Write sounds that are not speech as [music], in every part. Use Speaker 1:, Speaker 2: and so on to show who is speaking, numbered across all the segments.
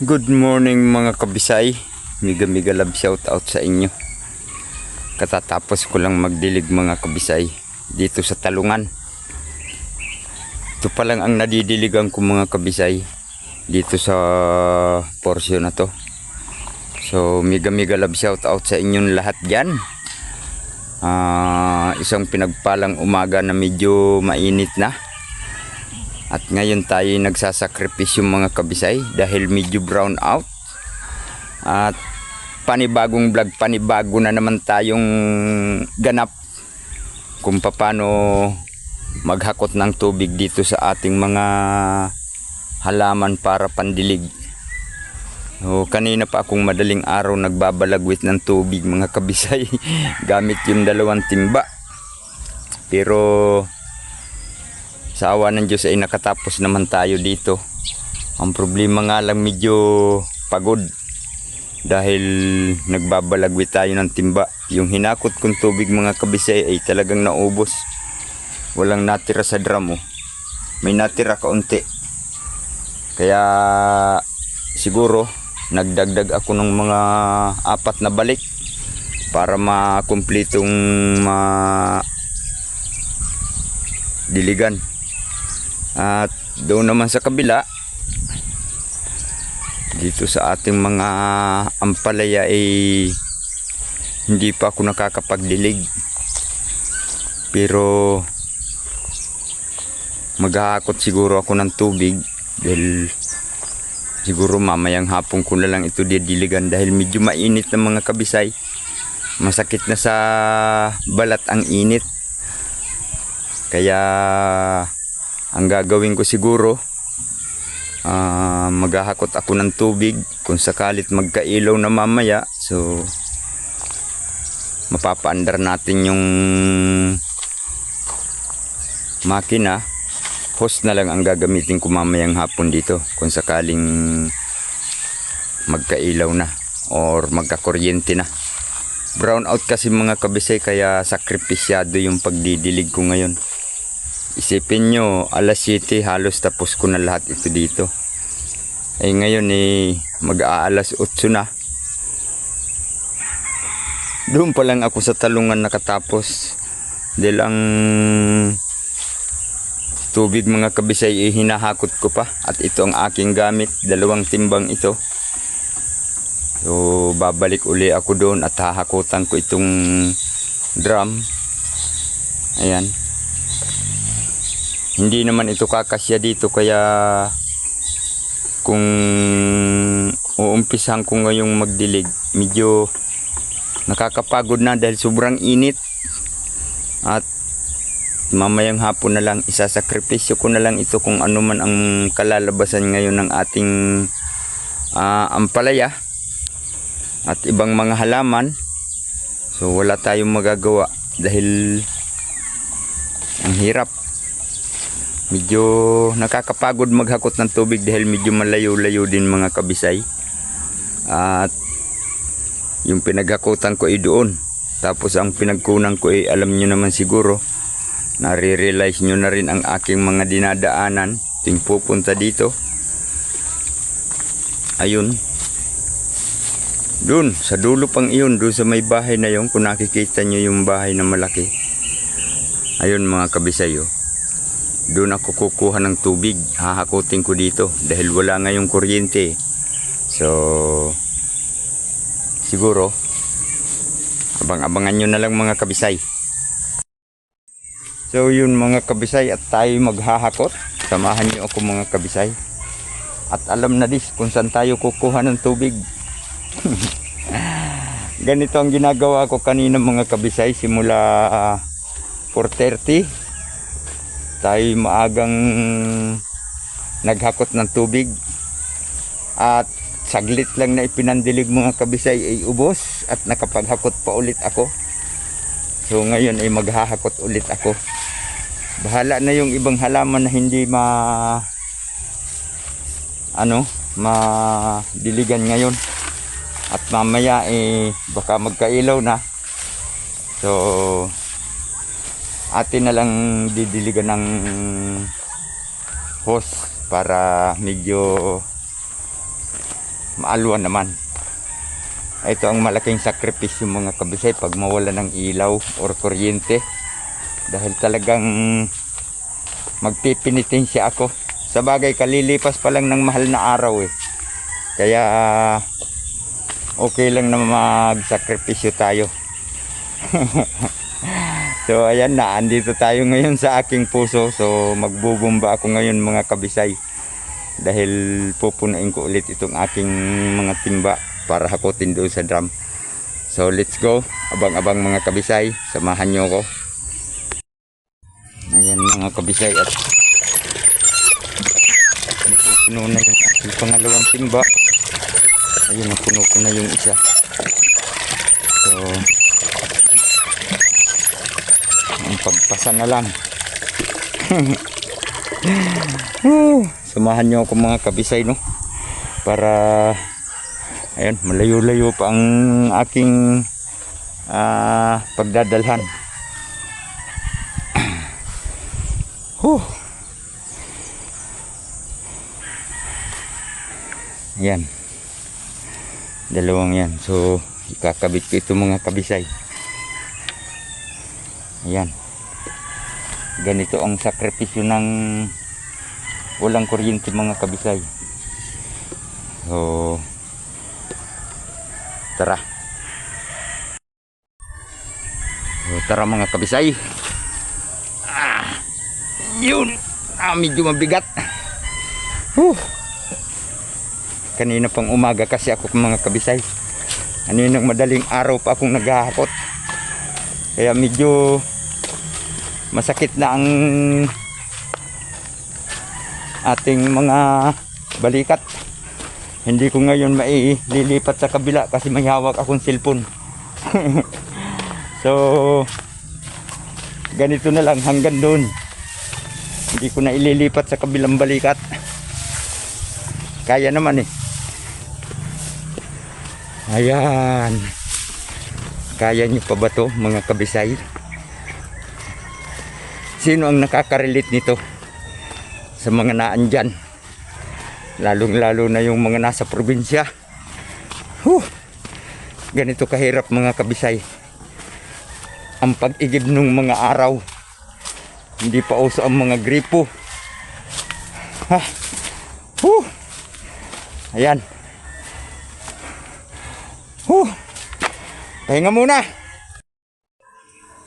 Speaker 1: Good morning mga kabisay. Miga miga love shout out sa inyo. Katatapos ko lang magdilig mga kabisay dito sa talungan. Ito pa lang ang nadidiligan ko mga kabisay dito sa porsyon na to. So miga miga love shout out sa inyong lahat dyan. Ah, isang pinagpalang umaga na medyo mainit na. At ngayon tayo nagsasakripisyo mga kabisay dahil medyo brown out. At panibagong vlog, panibago na naman tayong ganap kung paano maghakot ng tubig dito sa ating mga halaman para pandilig. O, kanina pa akong madaling araw nagbabalagwit ng tubig mga kabisay [laughs] gamit yung dalawang timba. Pero sa awa ng Diyos ay nakatapos naman tayo dito. Ang problema nga lang medyo pagod dahil nagbabalagwi tayo ng timba. Yung hinakot kong tubig mga kabisay ay talagang naubos. Walang natira sa drum oh. May natira kaunti. Kaya siguro nagdagdag ako ng mga apat na balik para makumpletong ma diligan. At doon naman sa kabila, dito sa ating mga ampalaya ay hindi pa ako nakakapagdilig. Pero maghahakot siguro ako ng tubig dahil siguro mamayang hapon ko na lang ito didiligan dahil medyo mainit ng mga kabisay. Masakit na sa balat ang init. Kaya ang gagawin ko siguro ah, maghahakot ako ng tubig kung sakalit magkailaw na mamaya. So mapapaandar natin yung makina. Hose na lang ang gagamitin ko mamayang hapon dito kung sakaling magkailaw na or magkakuryente na. Brown out kasi mga kabisay kaya sakripisyado yung pagdidilig ko ngayon Isipin nyo, alas 7 halos tapos ko na lahat ito dito. Eh ngayon eh, mag-aalas 8 na. Doon pa lang ako sa talungan nakatapos. Dahil ang tubig mga kabisay eh, hinahakot ko pa. At ito ang aking gamit, dalawang timbang ito. So babalik uli ako doon at hahakutan ko itong drum. Ayan hindi naman ito kakasya dito kaya kung uumpisahan ko ngayong magdilig medyo nakakapagod na dahil sobrang init. At mamayang hapon na lang isasakripisyo ko na lang ito kung ano man ang kalalabasan ngayon ng ating uh, ampalaya at ibang mga halaman. So wala tayong magagawa dahil ang hirap medyo nakakapagod maghakot ng tubig dahil medyo malayo-layo din mga kabisay. At yung pinaghakutan ko ay doon. Tapos ang pinagkunan ko ay alam nyo naman siguro nare-realize nyo na rin ang aking mga dinadaanan. Ting pupunta dito. Ayun. Doon sa dulo pang iyon doon sa may bahay na yon kung nakikita nyo yung bahay na malaki. Ayun mga kabisay oh doon ako kukuha ng tubig. Hahakutin ko dito dahil wala ngayong kuryente. So siguro abang-abangan nyo na lang mga kabisay. So yun mga kabisay at tayo maghahakot. Samahan nyo ako mga kabisay. At alam na dis kung saan tayo kukuha ng tubig. [laughs] Ganito ang ginagawa ko kanina mga kabisay simula uh, 4.30 tayo maagang naghakot ng tubig. At saglit lang na ipinandilig mga kabisay ay ubos at nakapaghakot pa ulit ako. So ngayon ay maghahakot ulit ako. Bahala na yung ibang halaman na hindi ma ano madiligan ngayon. At mamaya eh baka magkailaw na. So atin na lang didiligan ng hose para medyo maalwan naman. Ito ang malaking sakripisyo mga kabisay pag mawala ng ilaw or kuryente. Dahil talagang magpipinitensya ako. Sa bagay, kalilipas pa lang ng mahal na araw eh. Kaya okay lang na magsakripisyo tayo. [laughs] so ayan na, andito tayo ngayon sa aking puso. So magbubumba ako ngayon mga kabisay. Dahil pupunain ko ulit itong aking mga timba para hakutin doon sa drum. So let's go. Abang-abang mga kabisay. Samahan nyo ko. Ayan mga kabisay at puno na yung aking pangalawang timba. Ayun, napuno ko na yung isa. So, ang pagpasa na lang. [laughs] Samahan nyo ako mga kabisay, no? Para, ayun, malayo-layo pa ang aking ah, pagdadalhan. [clears throat] Huh. Yan. Dalawang yan. So, ikakabit ko ito mga kabisay. Ayan. Ganito ang sakripisyo ng walang kuryente mga kabisay. So, tara. So, tara mga kabisay. Ah, yun. Ah, medyo mabigat. Huh. Kanina pang umaga kasi ako mga kabisay. Ano yun, madaling araw pa akong naghahakot. Kaya medyo masakit na ang ating mga balikat. Hindi ko ngayon maililipat sa kabila kasi may hawak akong cellphone. [laughs] so, ganito na lang hanggang doon. Hindi ko na ililipat sa kabilang balikat. Kaya naman eh. Ayan. Kaya nyo pa ba to mga kabisay? Sino ang nakaka-relate nito? Sa mga naan dyan. Lalong lalo na yung mga nasa probinsya. Huh. Ganito kahirap mga kabisay. Ang pag-igib ng mga araw. Hindi pa uso ang mga gripo. Ha. Huh. Ayan. Huh. Pahinga muna.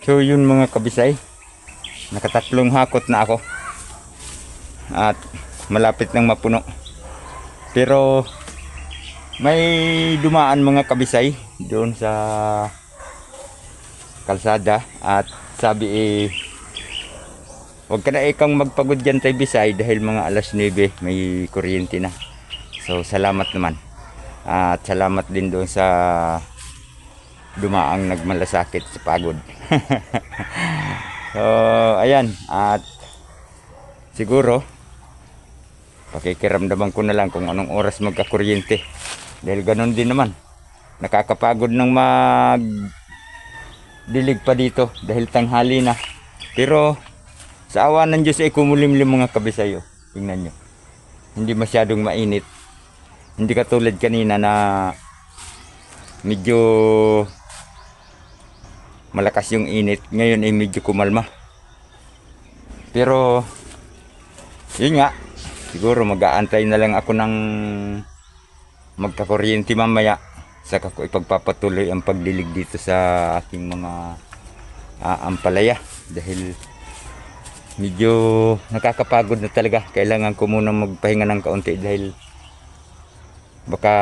Speaker 1: So yun mga kabisay. Nakatatlong hakot na ako. At malapit nang mapuno. Pero may dumaan mga kabisay doon sa kalsada at sabi eh Huwag ka na ikang magpagod dyan tay Bisay dahil mga alas 9 may kuryente na. So salamat naman. At salamat din doon sa dumaang nagmalasakit sa pagod. [laughs] so ayan at siguro pakikiramdaman ko na lang kung anong oras magkakuryente. Dahil ganun din naman. Nakakapagod ng mag dilig pa dito dahil tanghali na. Pero sa awa ng Diyos ay kumulimlim mga kabisayo. Tingnan nyo. Hindi masyadong mainit. Hindi katulad kanina na medyo malakas yung init. Ngayon ay medyo kumalma. Pero yun nga. Siguro mag-aantay na lang ako ng magkakuryente mamaya. Saka ko ipagpapatuloy ang pagdilig dito sa aking mga ah, ampalaya. Dahil medyo nakakapagod na talaga. Kailangan ko muna magpahinga ng kaunti dahil baka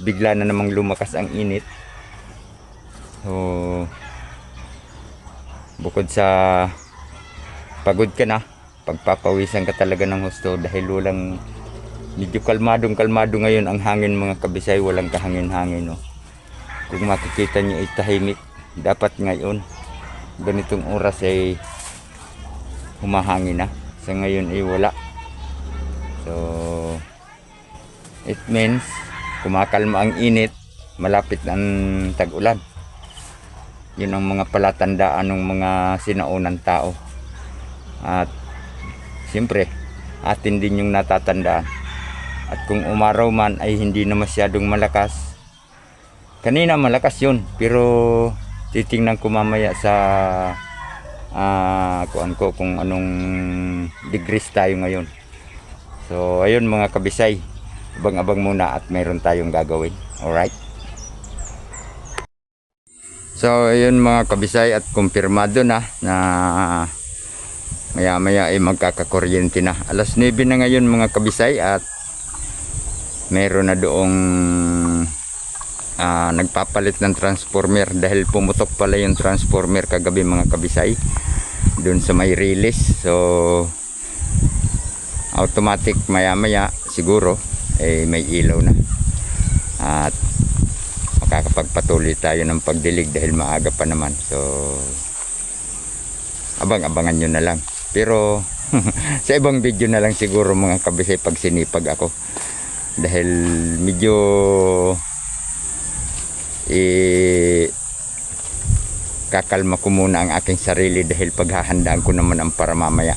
Speaker 1: bigla na namang lumakas ang init. So, bukod sa pagod ka na, pagpapawisan ka talaga ng husto dahil walang medyo kalmadong kalmado ngayon ang hangin mga kabisay, walang kahangin-hangin. No? Kung makikita niyo ay tahimik, dapat ngayon ganitong oras ay humahangin na. Sa ngayon ay wala. So, it means kumakalma ang init, malapit ang tag-ulan. Yun ang mga palatandaan ng mga sinaunang tao. At siyempre, atin din yung natatandaan. At kung umaraw man ay hindi na masyadong malakas. Kanina malakas yun, pero titingnan ko mamaya sa ah kuan ko kung anong degrees tayo ngayon. So ayun mga kabisay, abang-abang muna at meron tayong gagawin. Alright? So ayun mga kabisay at kumpirmado na na maya maya ay magkakakuryente na. Alas 9 na ngayon mga kabisay at meron na doong ah, nagpapalit ng transformer dahil pumutok pala yung transformer kagabi mga kabisay doon sa may release. So automatic maya maya siguro eh may ilaw na. At makakapagpatuloy tayo ng pagdilig dahil maaga pa naman. So, abang-abangan nyo na lang. Pero, [laughs] sa ibang video na lang siguro mga kabisay pag sinipag ako. Dahil medyo eh, kakalma ko muna ang aking sarili dahil paghahandaan ko naman ang para mamaya.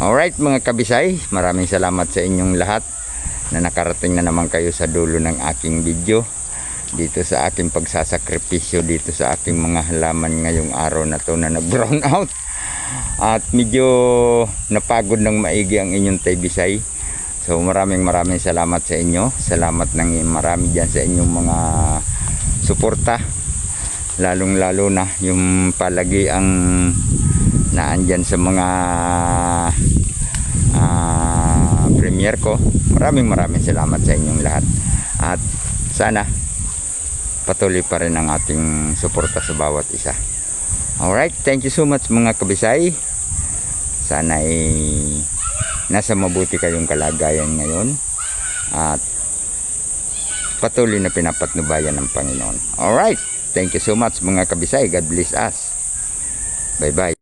Speaker 1: Alright mga kabisay, maraming salamat sa inyong lahat na nakarating na naman kayo sa dulo ng aking video dito sa aking pagsasakripisyo dito sa aking mga halaman ngayong araw na to na nag-brown [laughs] out. At medyo napagod ng maigi ang inyong taybisay so maraming maraming salamat sa inyo. Salamat ng marami dyan sa inyong mga suporta. Lalong lalo na yung palagi ang naandyan sa mga ah, premiere ko. Maraming maraming salamat sa inyong lahat. At sana patuloy pa rin ang ating suporta sa bawat isa. Alright, thank you so much mga kabisay. Sana ay nasa mabuti kayong kalagayan ngayon at patuloy na pinapatnubayan ng Panginoon. Alright, thank you so much mga kabisay. God bless us. Bye bye.